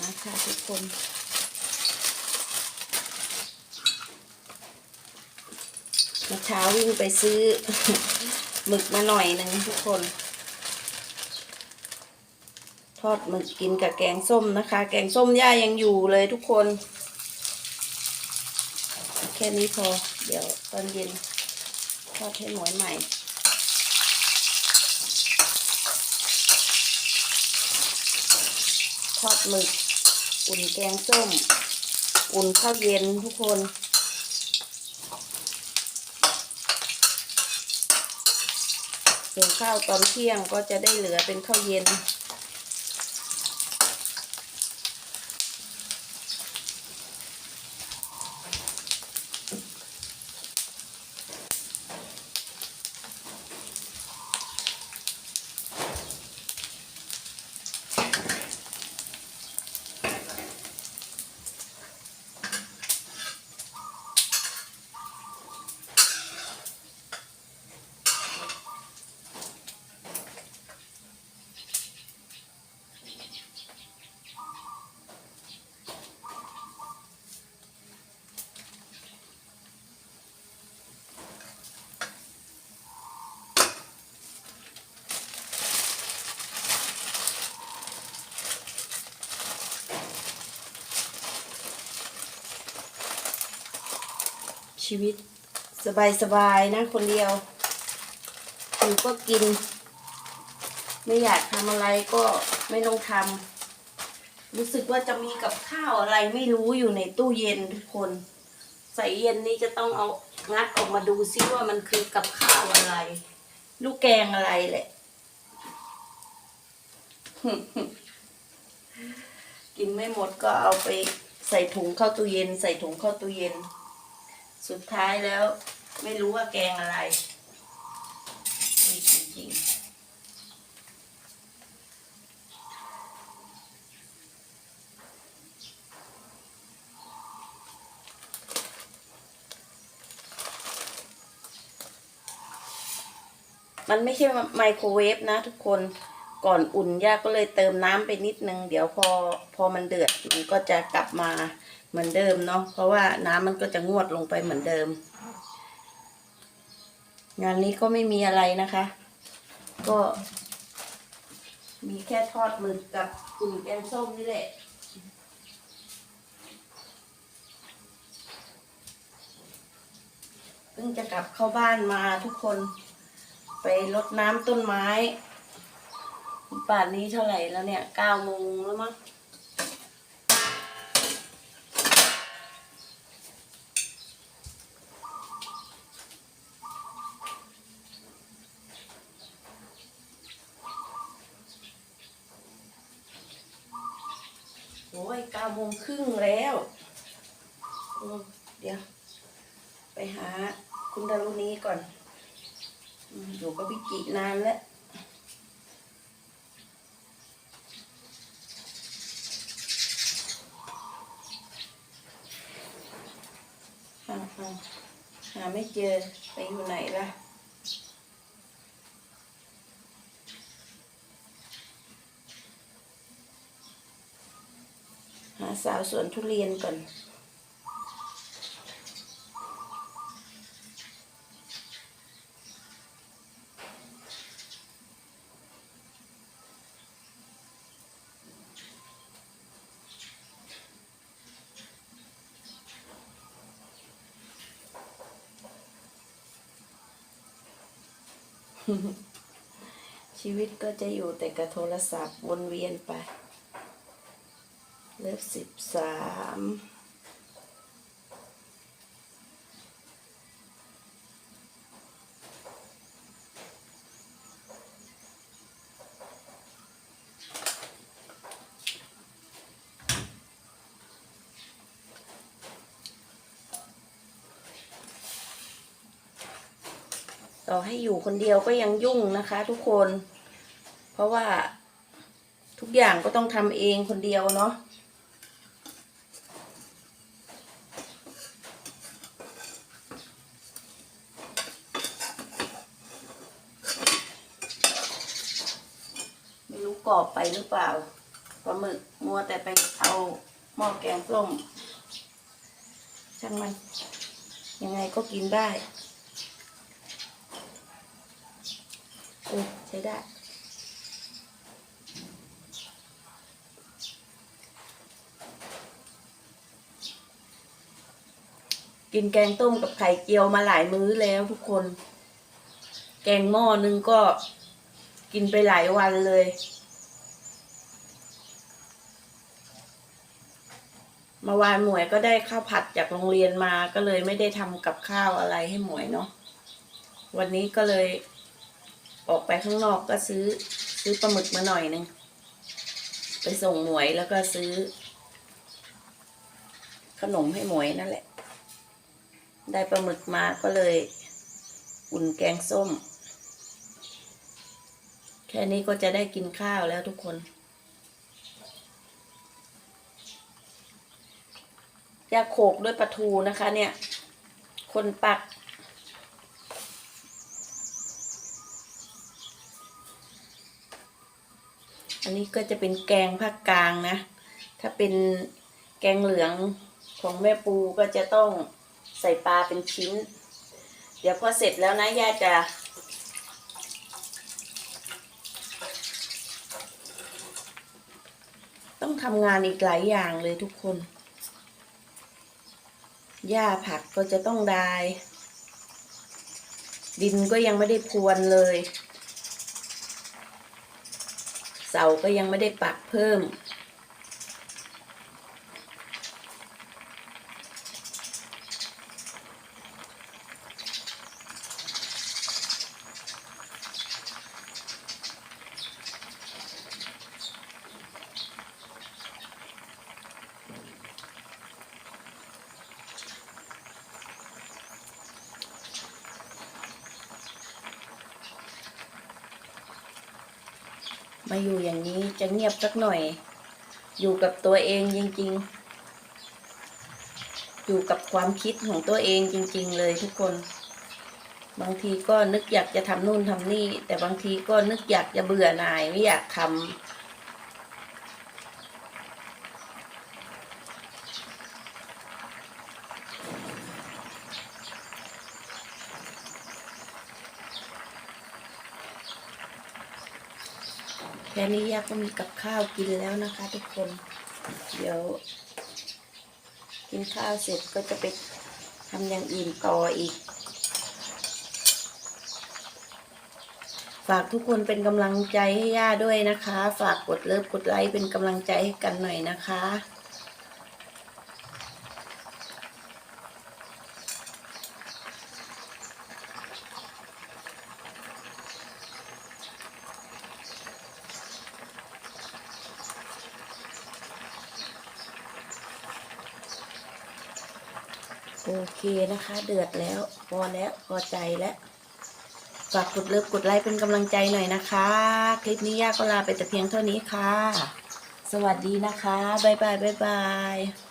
มาค่ะทุกคนเมื่อเช้าวิ่งไปซื้อหมึกมาหน่อยหนึ่งทุกคน ทอดหมึกกินกับแกงส้มนะคะ แกงส้มย่ายังอยู่เลยทุกคน แค่นี้พอ เดี๋ยวตอนเย็นทอดให้หมวยใหม่ทอดหมึก อุ่นแกงส้ม อุ่นข้าวเย็นทุกคน ส่วนข้าวตอนเที่ยงก็จะได้เหลือเป็นข้าวเย็น ชีวิตสบายๆนะคนเดียวอยู่ก็กิน ไม่อยากทำอะไรก็ไม่ต้องทำรู้สึกว่าจะมีกับข้าวอะไรไม่รู้อยู่ในตู้เย็นทุกคน ใส่เย็นนี้จะต้องเอางัดออกมาดูซิว่ามันคือกับข้าวอะไร ลูกแกงอะไรแหละ กินไม่หมดก็เอาไปใส่ถุงเข้าตู้เย็น ใส่ถุงเข้าตู้เย็น สุดท้ายแล้ว ไม่รู้ว่าแกงอะไรนี่จริงๆมันไม่ใช่ไมโครเวฟนะทุกคน ก่อนอุ่นย่าก็เลยเติมน้ำไปนิดนึง เดี๋ยวพอพอมันเดือดมันก็จะกลับมาเหมือนเดิมเนาะเพราะว่าน้ำมันก็จะงวดลงไปเหมือนเดิม งานนี้ก็ไม่มีอะไรนะคะ ก็ มีแค่ทอดหมึกกับอุ่นแกงส้มนี่แหละเพิ่งจะกลับเข้าบ้านมาทุกคนไปรดน้ำต้นไม้ ป่านนี้เท่าไหร่แล้วเนี่ยเก้าโมงแล้วมั้งโอ้ยเก้าโมงครึ่งแล้วเดี๋ยว ไปหาคุณดารุณีก่อนอืมอยู่กับวิกินานแล้ว หาหาหา ไม่เจอไปอยู่ไหนล่ะหาสาวสวนทุเรียนก่อน ชีวิตก็จะอยู่แต่กับโทรศัพท์วนเวียนไป เลิฟสิบสาม ต่อให้อยู่คนเดียวก็ยังยุ่งนะคะ ทุกคน เพราะว่าทุกอย่างก็ต้องทำเองคนเดียวเนาะไม่รู้กรอบไปหรือเปล่าปลาหมึกมัวแต่ไปเอาหม้อแกงส้มช่างมัน ยังไงก็กินได้เอใช้ได้กินแกงต้มกับไข่เจียวมาหลายมื้อแล้วทุกคน แกงหม้อนึงก็กินไปหลายวันเลย มาวานหมวยก็ได้ข้าวผัดจากโรงเรียนมาก็เลยไม่ได้ทำกับข้าวอะไรให้หมวยเนาะ วันนี้ก็เลย ออกไปข้างนอกก็ซื้อซื้อปลาหมึกมาหน่อยหนึงไปส่งหมวยแล้วก็ซื้อ ขนมให้หมวยนั่นแหละ ได้ปลาหมึกมาก็เลยอุ่นแกงส้ม แค่นี้ก็จะได้กินข้าวแล้วทุกคนยาโขกด้วยปลาทูนะคะเนี่ย คนปัก อันนี้ก็จะเป็นแกงภาคกลางนะ ถ้าเป็นแกงเหลืองของแม่ปูก็จะต้องใส่ปลาเป็นชิ้น เดี๋ยวพอเสร็จแล้วนะย่าจะต้องทำงานอีกหลายอย่างเลยทุกคน หญ้าผักก็จะต้องได้ ดินก็ยังไม่ได้พรวนเลย เสาก็ยังไม่ได้ปักเพิ่ม มาอยู่อย่างนี้จะเงียบสักหน่อย อยู่กับตัวเองจริง ๆ อยู่กับความคิดของตัวเองจริง ๆ เลยทุกคน บางทีก็นึกอยากจะทำนู่นทำนี่ แต่บางทีก็นึกอยากจะเบื่อหน่ายไม่อยากทำ ค่นี้ย่าก็มีกับข้าวกินแล้วนะคะ ทุกคน เดี๋ยว กินข้าวเสร็จก็จะไปทำอย่างอื่นต่ออีก ฝากทุกคนเป็นกำลังใจให้ย่าด้วยนะคะ ฝากกดเลิฟกดไลค์เป็นกำลังใจให้กันหน่อยนะคะ โอเคนะคะ เดือดแล้วพอแล้วพอใจแล้วฝากกดเลิฟกดไลค์เป็นกำลังใจหน่อยนะคะ คลิปนี้ย่าก็ลาไปแต่เพียงเท่านี้ค่ะ สวัสดีนะคะ บ๊ายบายบ๊ายบาย